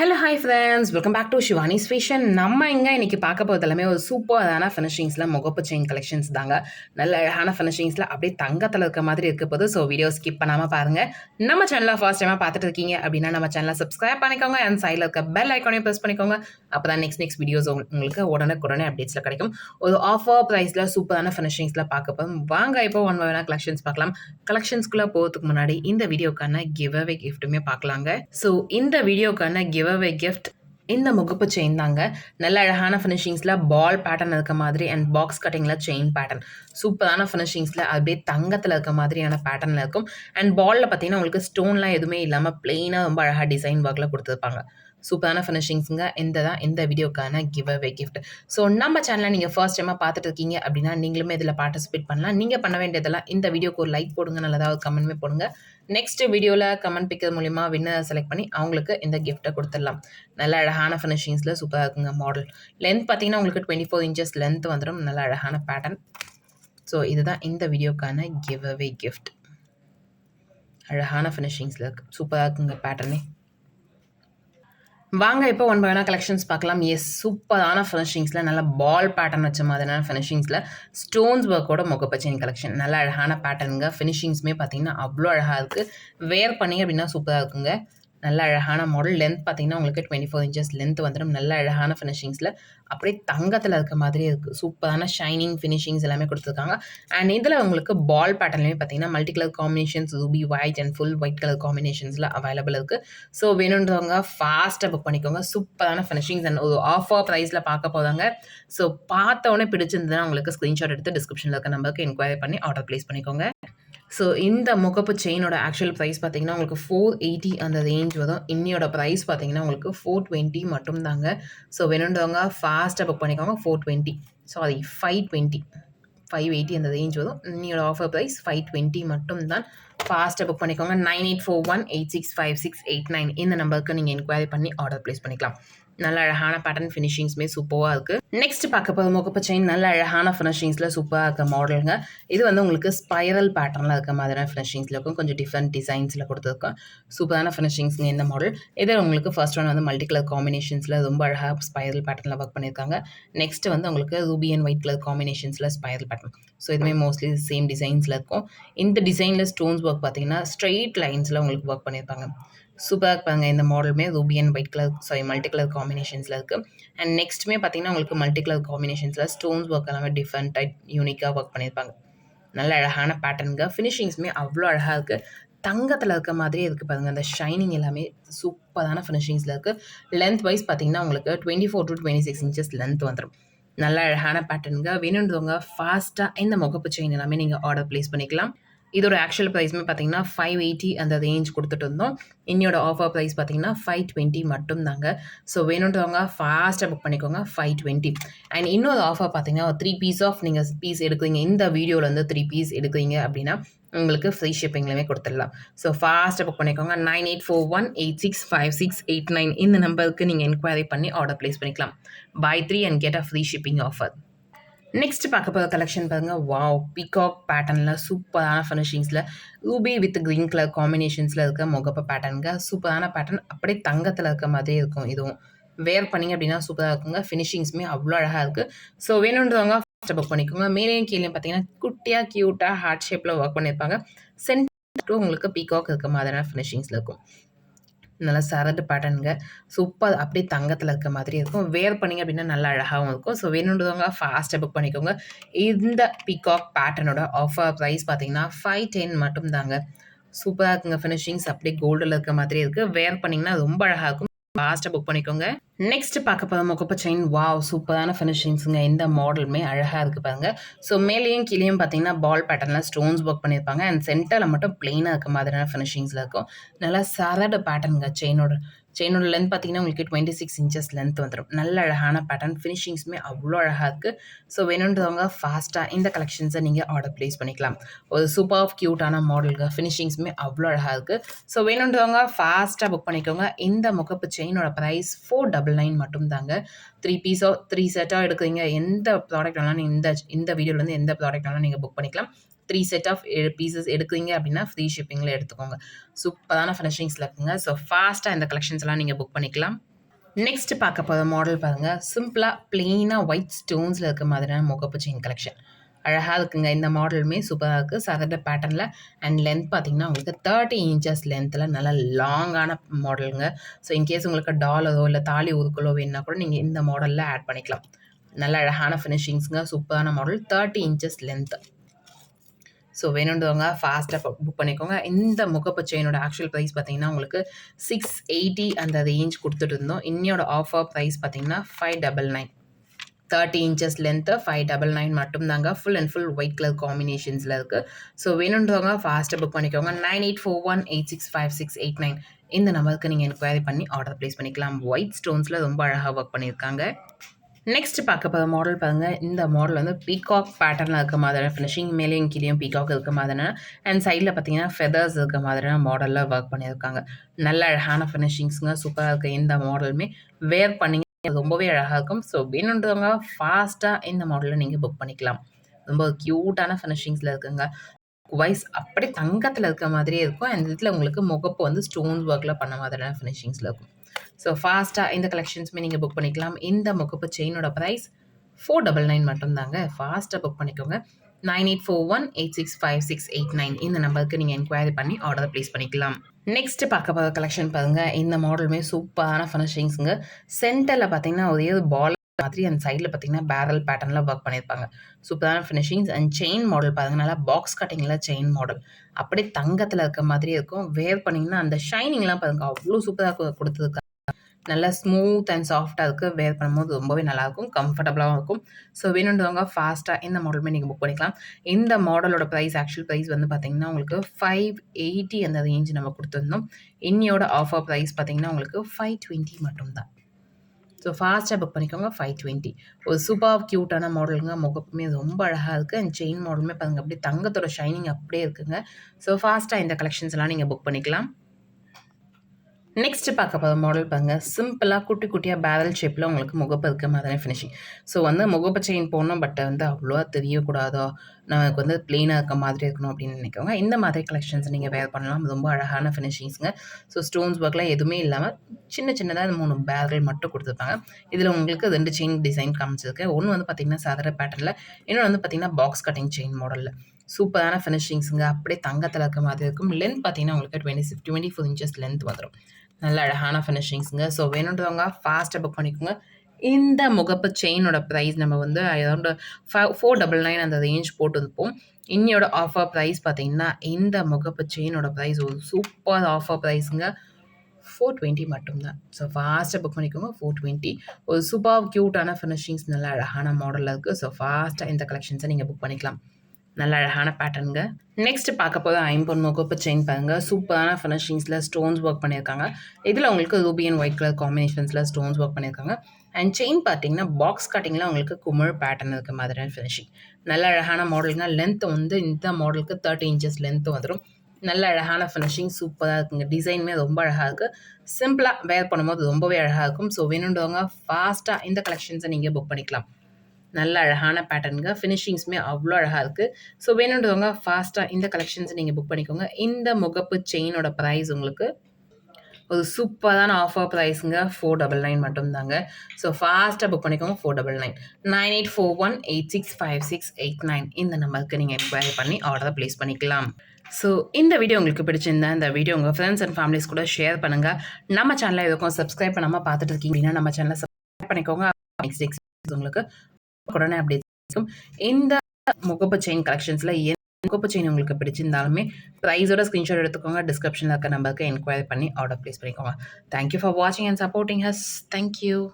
Hello hi friends welcome back to Shivani's fashion நம்ம இங்கே இன்றைக்கி பார்க்க போகிறது எல்லாமே ஒரு சூப்பரான ஃபினிஷிங்ஸில் முகப்பு செயின் கலெக்ஷன்ஸ் தாங்க. நல்ல அழகான ஃபினிஷிங்ஸில் அப்படியே தங்கத்தில் இருக்க மாதிரி இருக்க போது ஸோ வீடியோ ஸ்கிப் பண்ணாமல் பாருங்கள் நம்ம சேனலில் ஃபர்ஸ்ட் டைமாக பார்த்துட்டு இருக்கீங்க அப்படின்னா நம்ம சேனலை சப்ஸ்கிரைப் பண்ணிக்கோங்க. அண்ட் சைடில் இருக்க பெல் ஐக்கானே ப்ரெஸ் பண்ணிக்கோங்க. அப்போ தான் நெக்ஸ்ட் நெக்ஸ்ட் வீடியோஸ் உங்களுக்கு உடனே அப்டேட்ஸில் கிடைக்கும். ஒரு ஆஃபர் ப்ரைஸில் சூப்பரான ஃபினிஷிங்ஸில் பார்க்க போதும் வாங்க இப்போ ஒன் வேணா கலெக்ஷன்ஸ் பார்க்கலாம். கலெக்ஷன்ஸ்குள்ளே போகிறதுக்கு முன்னாடி இந்த வீடியோக்கான கிவ் அவே கிஃப்ட்டுமே பார்க்கலாங்க. ஸோ இந்த வீடியோக்கான கிவ் அவே கிஃப்ட் இந்த முகப்பு செயின் தாங்க. நல்ல அழகான ஃபினிஷிங்ஸில் பால் பேட்டர்ன் இருக்க மாதிரி அண்ட் பாக்ஸ் கட்டிங்கில் செயின் பேட்டர்ன் சூப்பரான ஃபினிஷிங்ஸில் அப்படியே தங்கத்தில் இருக்க மாதிரியான பேட்டர்னில் இருக்கும். அண்ட் பாலில் பார்த்தீங்கன்னா உங்களுக்கு ஸ்டோன்லாம் எதுவுமே இல்லாமல் பிளெயினாக ரொம்ப அழகாக டிசைன் ஒர்க்கில் கொடுத்துருப்பாங்க. சூப்பரான ஃபினிஷிங்ஸுங்க இந்த தான் இந்த வீடியோக்கான கிவ் அவே கிஃப்ட் ஸோ நம்ம சேனலை நீங்கள் ஃபர்ஸ்ட் டைமாக பார்த்துட்டு இருக்கீங்க அப்படின்னா நீங்களுமே இதில் பார்ட்டிசிபேட் பண்ணலாம். நீங்கள் பண்ண வேண்டியதெல்லாம் இந்த வீடியோக்கு ஒரு லைக் போடுங்க நல்லதாக ஒரு கமெண்ட்மே போடுங்க. நெக்ஸ்ட் வீடியோவில் கமெண்ட் பிக்கிறது மூலிமா வின்னர் செலக்ட் பண்ணி அவங்களுக்கு இந்த கிஃப்ட்டை கொடுத்துடலாம். நல்ல அழகான ஃபினிஷிங்ஸில் சூப்பராக இருக்குங்க மாடல் லென்த் பார்த்தீங்கன்னா உங்களுக்கு டுவெண்ட்டி ஃபோர் இன்ச்சஸ் லென்த் வந்துடும் நல்ல அழகான பேட்டர்ன் ஸோ இதுதான் இந்த வீடியோக்கான கிவ் அவே கிஃப்ட் அழகான ஃபினிஷிங்ஸில் இருக்குது சூப்பராக இருக்குங்க பேட்டர்னே வாங்க இப்போ ஒன் பை கலெக்ஷன்ஸ் பார்க்கலாம். எஸ் சூப்பரான ஃபினிஷிங்ஸில் நல்ல பால் பேட்டர்ன் வச்ச மாதிரியான ஃபினிஷிங்ஸில் ஸ்டோன்ஸ் ஒர்க்கோட முகப்பச்சின் கலெக்ஷன் நல்ல அழகான பேட்டர்னுங்க ஃபினிஷிங்ஸுமே பார்த்தீங்கன்னா அவ்வளோ அழகாக இருக்குது வேர் பண்ணிங்க அப்படின்னா சூப்பராக இருக்குங்க. நல்ல அழகான மாடல் லென்த் பார்த்தீங்கன்னா உங்களுக்கு டுவெண்ட்டி ஃபோர் இன்ச்சஸ் லென்த் வந்துடும் நல்ல அழகான ஃபினிஷிங்ஸில் அப்படியே தங்கத்தில் இருக்க மாதிரி இருக்குது சூப்பரான ஷைனிங் ஃபினிஷிங்ஸ் எல்லாமே கொடுத்துருக்காங்க. அண்ட் இதில் உங்களுக்கு பால் பேட்டர்லேயுமே பார்த்தீங்கன்னா multi colour combinations ruby white and full white colour காம்பினேஷன்ஸில் available இருக்குது ஸோ வேணுன்றவங்க ஃபாஸ்ட்டாக புக் பண்ணிக்கோங்க. சூப்பரான ஃபினிஷிங்ஸ் அண்ட் ஒரு ஆஃபர் ப்ரைஸில் பார்க்க போதாங்க ஸோ பார்த்தவொடனே பிடிச்சிருந்ததுன்னா உங்களுக்கு ஸ்க்ரீன்ஷாட் எடுத்து டிஸ்கிரிப்ஷனில் இருக்க நம்பருக்கு என்கொயரி பண்ணி ஆர்டர் ப்ளேஸ் பண்ணிக்கோங்க. ஸோ இந்த முகப்பு செயினோட ஆக்சுவல் ப்ரைஸ் பார்த்தீங்கன்னா உங்களுக்கு ஃபோர் எயிட்டி அந்த ரேஞ்ச் வரும். இன்னியோட ப்ரைஸ் பார்த்தீங்கன்னா உங்களுக்கு ஃபோர் டுவெண்ட்டி மட்டும் தாங்க ஸோ வேணுன்றவங்க ஃபாஸ்ட்டாக புக் பண்ணிக்கோங்க four twenty sorry five twenty five eighty அந்த ரேஞ்ச் வரும். இன்னியோட ஆஃபர் ப்ரைஸ் ஃபைவ் டுவெண்ட்டி மட்டும் தான் ஃபாஸ்ட்டாக புக் பண்ணிக்கோங்க. Nine eight four one eight six five six eight nine இந்த நம்பருக்கு நீங்கள் என்கொயரி பண்ணி ஆர்டர் ப்ளேஸ் பண்ணிக்கலாம். நல்ல அழகான பேட்டர்ன் ஃபினிஷிங்ஸுமே சூப்பராக இருக்குது நெக்ஸ்ட் பார்க்க போது முகப்பு செயின் நல்ல அழகான ஃபினிஷிங்ஸில் சூப்பராக இருக்க மாடலுங்க இது வந்து உங்களுக்கு ஸ்பைரல் பேட்டர்னில் இருக்க மாதிரியான ஃபினிஷிங்ஸில் இருக்கும். கொஞ்சம் டிஃப்ரெண்ட் டிசைன்ஸில் கொடுத்துருக்கோம். சூப்பரான ஃபினிஷிங்ஸ்ங்க இந்த மாடல் இதில் உங்களுக்கு ஃபர்ஸ்ட் ஒன் வந்து மல்டி கலர் காம்பினேஷன்ஸில் ரொம்ப அழகாக ஸ்பைரல் பேட்டர்னில் ஒர்க் பண்ணியிருக்காங்க. நெக்ஸ்ட் வந்து உங்களுக்கு ரூபி அண்ட் ஒயிட் கலர் காம்பினேஷன்ஸில் ஸ்பைரல் பேட்டர்ன் ஸோ இதுவுமே மோஸ்ட்லி சேம் டிசைன்ஸில் இருக்கும். இந்த டிசைனில் ஸ்டோன்ஸ் ஒர்க் பார்த்தீங்கன்னா ஸ்ட்ரெயிட் லைன்ஸில் உங்களுக்கு ஒர்க் பண்ணியிருப்பாங்க. சூப்பராக இருப்பாங்க. இந்த மாடலுமே ruby and white colour sorry multi colour காம்பினேஷன்ஸில் இருக்குது அண்ட் நெக்ஸ்ட்டுமே பார்த்தீங்கன்னா உங்களுக்கு மல்டி கலர் காம்பினேஷன்ஸில் ஸ்டோன்ஸ் ஒர்க் எல்லாமே டிஃப்ரெண்ட் டைப் யூனிக்காக ஒர்க் பண்ணியிருப்பாங்க. நல்ல அழகான பேட்டர்னுங்க ஃபினிஷிங்ஸுமே அவ்வளோ அழகாக இருக்குது தங்கத்தில் இருக்க மாதிரியே இருக்குது பாருங்கள் அந்த ஷைனிங் எல்லாமே சூப்பரான ஃபினிஷிங்ஸில் இருக்குது லென்த் வைஸ் பார்த்தீங்கன்னா உங்களுக்கு twenty four to twenty six inches length வந்துடும் நல்ல அழகான பேட்டர்னுங்க வேணுன்றவங்க ஃபாஸ்ட்டாக இந்த முகப்பு செயின் எல்லாமே நீங்கள் ஆர்டர் ப்ளேஸ் பண்ணிக்கலாம். இதோட ஆக்சுவல் ப்ரைஸ்மே பார்த்தீங்கன்னா ஃபைவ் எயிட்டி அந்த ரேஞ்ச் கொடுத்துட்டு இருந்தோம். என்னோட ஆஃபர் ப்ரைஸ் பார்த்தீங்கன்னா ஃபைவ் டுவெண்ட்டி மட்டும் தாங்க ஸோ வேணுன்றவங்க ஃபாஸ்ட்டாக புக் பண்ணிக்கோங்க ஃபைவ் டுவெண்ட்டி அண்ட் இன்னொரு ஆஃபர் பார்த்தீங்கன்னா த்ரீ பீஸ் ஆஃப் நீங்கள் பீஸ் எடுக்கிறீங்க இந்த வீடியோவில் வந்து த்ரீ பீஸ் எடுக்கிறீங்க அப்படின்னா உங்களுக்கு ஃப்ரீ ஷிப்பிங்லேயுமே கொடுத்துடலாம். ஸோ ஃபாஸ்ட்டாக புக் பண்ணிக்கோங்க nine eight four one eight six five six eight nine இந்த நம்பருக்கு நீங்கள் என்கொயரி பண்ணி ஆர்டர் ப்ளேஸ் பண்ணிக்கலாம். Buy three and get a free shipping offer next பார்க்க போகிற கலெக்ஷன் பாருங்கள் வாவ் பிகாக் பேட்டர்னில் சூப்பரான ஃபினிஷிங்ஸில் ரூபி வித் க்ரீன் கலர் காம்பினேஷன்ஸில் இருக்க முகப்ப பேட்டர்னுங்க சூப்பரான பேட்டர்ன் அப்படியே தங்கத்தில் இருக்க மாதிரி இருக்கும் இதுவும். வேர் பண்ணிங்க அப்படின்னா சூப்பராக இருக்குங்க. ஃபினிஷிங்ஸுமே அவ்வளோ அழகாக இருக்குது ஸோ வேணுன்றவங்க ஃபஸ்ட்டு புக் பண்ணிக்கோங்க. மேலேயும் கீழே பார்த்தீங்கன்னா குட்டியாக க்யூட்டாக ஹார்ட் ஷேப்பில் ஒர்க் பண்ணியிருப்பாங்க சென்டர் உங்களுக்கு பீகாக் இருக்க மாதிரியான ஃபினிஷிங்ஸில் இருக்கும். நல்லா சரடு பேட்டர்னுங்க சூப்பர் அப்படியே தங்கத்தில் இருக்க மாதிரி இருக்கும். வேர் பண்ணிங்க அப்படின்னா நல்லா அழகாகவும் இருக்கும். ஸோ வேணுன்றவங்க ஃபாஸ்ட்டாக புக் பண்ணிக்கோங்க. இந்த பிகாக் பேட்டர்னோட ஆஃபர் ப்ரைஸ் பார்த்தீங்கன்னா ஃபைவ் டென் மட்டும் தாங்க சூப்பராக இருக்குங்க. ஃபினிஷிங்ஸ் அப்படியே கோல்டில் இருக்க மாதிரி இருக்குது வேர் பண்ணிங்கன்னா ரொம்ப அழகாக இருக்கும். ஃபாஸ்ட்டாக புக் பண்ணிக்கோங்க. நெக்ஸ்ட் பார்க்க போகிற முகப்ப செயின் வாவ் சூப்பரான ஃபினிஷிங்ஸுங்க இந்த மாடலுமே அழகாக இருக்குது பாருங்க. ஸோ மேலேயும் கீழேயும் பார்த்தீங்கன்னா பால் பேட்டர்னில் ஸ்டோன்ஸ் ஒர்க் பண்ணியிருப்பாங்க. அண்ட் சென்டரில் மட்டும் பிளெயினாக இருக்க மாதிரியான ஃபினிஷிங்ஸில் இருக்கும். நல்லா சரடு பேட்டர்னுங்க செயினோட செயினோட லென்த் பார்த்தீங்கன்னா உங்களுக்கு டுவெண்ட்டி சிக்ஸ் இன்ச்சஸ் லென்த் வந்துடும் நல்ல அழகான பேட்டர்ன் ஃபினிஷிங்ஸுமே அவ்வளோ அழகாக இருக்குது ஸோ வேணுன்றவங்க ஃபாஸ்ட்டாக இந்த கலெக்ஷன்ஸை நீங்கள் ஆர்டர் ப்ளேஸ் பண்ணிக்கலாம். ஒரு சூப்பர் ஆஃப் க்யூட்டான மாடலுங்க ஃபினிஷிங்ஸுமே அவ்வளோ அழகாக இருக்குது ஸோ வேணுன்றவங்க ஃபாஸ்ட்டாக புக் பண்ணிக்கோங்க. இந்த முகப்பு செயினோட ப்ரைஸ் ஃபோர் டபுள் நைன் மட்டும் தாங்க த்ரீ பீஸோ த்ரீ செட்டாக எடுக்கிறீங்க. எந்த ப்ராடக்ட் வேணாலும் இந்த இந்த வீடியோலேருந்து எந்த ப்ராடக்ட் வேணாலும் நீங்கள் புக் பண்ணிக்கலாம். த்ரீ செட் ஆஃப் பீசஸ் எடுக்கிறீங்க அப்படின்னா ஃப்ரீ ஷிப்பிங்கில் எடுத்துக்கோங்க சூப்பரான ஃபினிஷிங்ஸில் இருக்குங்க ஸோ ஃபாஸ்ட்டாக இந்த கலெக்ஷன்ஸ்லாம் நீங்கள் புக் பண்ணிக்கலாம் நெக்ஸ்ட் பார்க்க போகிற மாடல் பாருங்கள் சிம்பிளாக பிளெயினாக ஒயிட் ஸ்டோன்ஸில் இருக்க மாதிரியான முகப்பு செயின் கலெக்ஷன் அழகாக இருக்குங்க இந்த மாடலுமே சூப்பராக இருக்குது சதட பேட்டர்னில் அண்ட் லென்த் பார்த்தீங்கன்னா உங்களுக்கு தேர்ட்டி இன்ச்சஸ் லென்த்தில் நல்ல லாங்கான மாடலுங்க ஸோ இன்கேஸ் உங்களுக்கு டாலரோ இல்லை தாலி உருக்களோ வேணுன்னா கூட நீங்கள் இந்த மாடலில் ஆட் பண்ணிக்கலாம் நல்ல அழகான ஃபினிஷிங்ஸுங்க சூப்பரான model thirty inches length so வேணுன்றவங்க ஃபாஸ்ட்டாக புக் பண்ணிக்கோங்க. இந்த முகப்பு செயினோட ஆக்சுவல் ப்ரைஸ் பார்த்தீங்கன்னா உங்களுக்கு சிக்ஸ் எயிட்டி அந்த ரேஞ்ச் கொடுத்துட்டு இருந்தோம். இன்னையோட ஆஃபர் ப்ரைஸ் பார்த்தீங்கன்னா five double nine thirty inches length five double nine மட்டும்தாங்க. Full and full white colour காம்பினேஷன்ஸில் இருக்குது ஸோ வேணுன்றவங்க ஃபாஸ்ட்டாக புக் பண்ணிக்கோங்க. Nine eight four one eight six five six eight nine இந்த நம்பருக்கு நீங்கள் என்கொயரி பண்ணி ஆர்டர் ப்ளேஸ் பண்ணிக்கலாம். ஒயிட் ஸ்டோன்ஸில் ரொம்ப அழகாக ஒர்க் பண்ணியிருக்காங்க. நெக்ஸ்ட் பார்க்க போகிற மாடல் பாருங்கள் இந்த மாடல் வந்து பீகாக் பேட்டர்னில் இருக்க மாதிரியான ஃபினிஷிங் மேலேயும் கீழேயும் பீகாக் இருக்க மாதிரியான அண்ட் சைடில் பார்த்தீங்கன்னா ஃபெதர்ஸ் இருக்க மாதிரியான மாடலில் ஒர்க் பண்ணியிருக்காங்க. நல்ல அழகான ஃபினிஷிங்ஸுங்க சூப்பராக இருக்க இந்த மாடலுமே வேர் பண்ணி ரொம்பவே அழகாக இருக்கும். ஸோ வேணுன்றவங்க ஃபாஸ்ட்டாக இந்த மாடலில் நீங்கள் புக் பண்ணிக்கலாம். ரொம்ப க்யூட்டான ஃபினிஷிங்ஸில் இருக்குங்க. வைஸ் அப்படியே தங்கத்தில் இருக்க மாதிரியே இருக்கும். அந்த இதில் உங்களுக்கு முகப்பு வந்து ஸ்டோன்ஸ் ஒர்க்கில் பண்ண மாதிரியான ஃபினிஷிங்ஸில் இருக்கும். ஸோ ஃபாஸ்ட்டாக இந்த கலெக்ஷன்ஸுமே நீங்கள் புக் பண்ணிக்கலாம். இந்த முகப்பு செயினோட ப்ரைஸ் ஃபோர் டபுள் நைன் மட்டும்தாங்க. ஃபாஸ்ட்டாக புக் பண்ணிக்கோங்க. Nine eight four one eight six five six eight nine இந்த நம்பருக்கு நீங்கள் என்கொயரி பண்ணி ஆர்டர் ப்ளேஸ் பண்ணிக்கலாம். நெக்ஸ்ட் பார்க்க போகிற கலெக்ஷன் பாருங்கள் இந்த மாடலுமே சூப்பரான ஃபினிஷிங்ஸுங்க சென்டரில் பார்த்தீங்கன்னா ஒரே ஒரு பால் மாதிரி அந்த சைடில் பார்த்தீங்கன்னா பேரல் பேட்டர்னில் ஒர்க் பண்ணியிருப்பாங்க சூப்பரான ஃபினிஷிங்ஸ் அண்ட் செயின் மாடல் பாருங்க. நல்லா பாக்ஸ் கட்டிங்கில் செயின் மாடல் அப்படியே தங்கத்தில் இருக்க மாதிரி இருக்கும். வேர் பண்ணிங்கன்னா அந்த ஷைனிங்லாம் பாருங்க. அவ்வளோ சூப்பராக கொடுத்துருக்காங்க. நல்லா ஸ்மூத் அண்ட் சாஃப்டாக இருக்குது வேர் பண்ணும்போது ரொம்பவே நல்லாயிருக்கும் கம்ஃபர்டபுளாகவும் இருக்கும். ஸோ வேணுன்றவங்க ஃபாஸ்ட்டாக இந்த மாடலுமே நீங்கள் புக் பண்ணிக்கலாம். இந்த மாடலோட ப்ரைஸ் ஆக்சுவல் ப்ரைஸ் வந்து பார்த்திங்கன்னா உங்களுக்கு ஃபைவ் எயிட்டி அந்த ரேஞ்ச் நம்ம கொடுத்துருந்தோம். இன்னியோட ஆஃபர் ப்ரைஸ் பார்த்திங்கன்னா உங்களுக்கு ஃபைவ் டுவெண்ட்டி மட்டும்தான். ஸோ ஃபாஸ்ட்டாக புக் பண்ணிக்கோங்க ஃபைவ் டுவெண்ட்டி ஒரு சூப்பர் க்யூட்டான மாடலுங்க முகப்புமே ரொம்ப அழகாக இருக்குது அண்ட் செயின் மாடலுமே பாருங்கள் அப்படியே தங்கத்தோட ஷைனிங் அப்படியே இருக்குங்க. ஸோ ஃபாஸ்ட்டாக இந்த கலெக்ஷன்ஸ்லாம் நீங்கள் புக் பண்ணிக்கலாம். நெக்ஸ்ட் பார்க்க போகிற மாடல் பாருங்க. சிம்பிளாக குட்டி குட்டியாக பேரல் ஷேப்பில் உங்களுக்கு முகப்பு இருக்க மாதிரி ஃபினிஷிங் ஸோ வந்து முகப்பு செயின் போடணும் பட் வந்து அவ்வளோவா தெரியக்கூடாதோ? நமக்கு வந்து ப்ளெயினாக இருக்க மாதிரி இருக்கணும் அப்படின்னு நினைக்கோங்க. இந்த மாதிரி கலெக்ஷன்ஸ் நீங்கள் வேர் பண்ணலாம். ரொம்ப அழகான ஃபினிஷிங்ஸுங்க ஸோ ஸ்டோன்ஸ் ஒர்க்லாம் எதுவுமே இல்லாமல் சின்ன சின்னதாக மூணு பேரல் மட்டும் கொடுத்துருப்பாங்க. இதில் உங்களுக்கு ரெண்டு செயின் டிசைன் காமிச்சிருக்கு. ஒன்று வந்து பார்த்திங்கன்னா சாதாரண பேட்டர்னில் இன்னொன்று வந்து பார்த்திங்கன்னா பாக்ஸ் கட்டிங் செயின் மாடலில் சூப்பரான ஃபினிஷிங்ஸுங்க அப்படியே தங்கத்தில் இருக்க மாதிரி இருக்கும். லென்த் பார்த்தீங்கன்னா உங்களுக்கு twenty six twenty four inches length வந்துடும் நல்ல அழகான ஃபினிஷிங்ஸுங்க ஸோ வேணுன்றவங்க ஃபாஸ்ட்டாக புக் பண்ணிக்கோங்க. இந்த முகப்பு செயினோட ப்ரைஸ் நம்ம வந்து around five four double nine அந்த ரேஞ்ச் போட்டுருப்போம் இன்னையோட ஆஃபர் ப்ரைஸ் பார்த்தீங்கன்னா இந்த முகப்பு செயினோட ப்ரைஸ் ஒரு சூப்பர் ஆஃபர் ப்ரைஸுங்க ஃபோர் டுவெண்ட்டி மட்டும்தான். ஸோ ஃபாஸ்ட்டாக புக் பண்ணிக்கோங்க ஃபோர் டுவெண்ட்டி ஒரு சூப்பர் க்யூட்டான ஃபினிஷிங்ஸ் நல்ல அழகான மாடலில் இருக்குது ஸோ ஃபாஸ்ட்டாக இந்த கலெக்ஷன்ஸை நீங்கள் புக் பண்ணிக்கலாம். நல்ல அழகான பேட்டர்னுங்க நெக்ஸ்ட் பார்க்க போதும் ஐம்பொன் முகப்பு செயின் பாருங்க. சூப்பரான ஃபினிஷிங்ஸில் ஸ்டோன்ஸ் ஒர்க் பண்ணியிருக்காங்க. இதில் உங்களுக்கு ரூபி அண்ட் ஒயிட் கலர் காம்பினேஷன்ஸில் ஸ்டோன்ஸ் ஒர்க் பண்ணியிருக்காங்க. அண்ட் செயின் பார்த்தீங்கன்னா பாக்ஸ் கட்டிங்கில் உங்களுக்கு குமிழ் பேட்டர்ன் இருக்க மாதிரியான ஃபினிஷிங் நல்ல அழகான மாடலுங்க லென்த் வந்து இந்த மாடலுக்கு தேர்ட்டி இன்ச்சஸ் லென்த் வந்துடும் நல்ல அழகான ஃபினிஷிங் சூப்பராக இருக்குங்க. டிசைனுமே ரொம்ப அழகாக இருக்குது சிம்பிளாக வேர் பண்ணும்போது ரொம்பவே அழகாக இருக்கும். ஸோ வேணுன்றவங்க ஃபாஸ்ட்டாக இந்த கலெக்ஷன்ஸை நீங்கள் புக் பண்ணிக்கலாம். நல்ல அழகான பேட்டர்னுங்க ஃபினிஷிங்ஸுமே அவ்வளோ அழகாக இருக்குது ஸோ வேணுன்றவங்க ஃபாஸ்ட்டாக இந்த கலெக்ஷன்ஸ் நீங்கள் புக் பண்ணிக்கோங்க. இந்த முகப்பு செயினோட ப்ரைஸ் உங்களுக்கு ஒரு சூப்பரான ஆஃபர் ப்ரைஸுங்க ஃபோர் டபுள் நைன் மட்டும்தாங்க. ஸோ ஃபாஸ்ட்டாக புக் பண்ணிக்கோங்க four double nine nine eight four one eight six five six eight nine இந்த நம்பருக்கு நீங்கள் என்கொயரி பண்ணி ஆர்டரை ப்ளேஸ் பண்ணிக்கலாம். ஸோ இந்த வீடியோ உங்களுக்கு பிடிச்சிருந்தா இந்த வீடியோ உங்கள் ஃப்ரெண்ட்ஸ் அண்ட் ஃபேமிலிஸ் கூட ஷேர் பண்ணுங்கள் நம்ம சேனலில் எதுக்கும் சப்ஸ்கிரைப் பண்ணாமல் பார்த்துட்டு இருக்கீங்க அப்படின்னா நம்ம சேனலை சப்ஸ்கிரைப் பண்ணிக்கோங்க. நெக்ஸ்ட் நெக்ஸ்ட் உங்களுக்கு உடனே அப்படி இருக்கும். இந்த முகப்பு செயின் கலெக்ஷன்ஸில் எந்த முகப்பு செயின் உங்களுக்கு பிடிச்சிருந்தாலுமே ப்ரைஸோட ஸ்க்ரீன்ஷாட் எடுத்துக்கோங்க. டிஸ்கிரிப்ஷனில் இருக்க நம்பருக்கு என்கொயரி பண்ணி ஆர்டர் ப்ளேஸ் பண்ணிக்கோங்க. தேங்க்யூ ஃபார் வாட்சிங் and supporting us thank you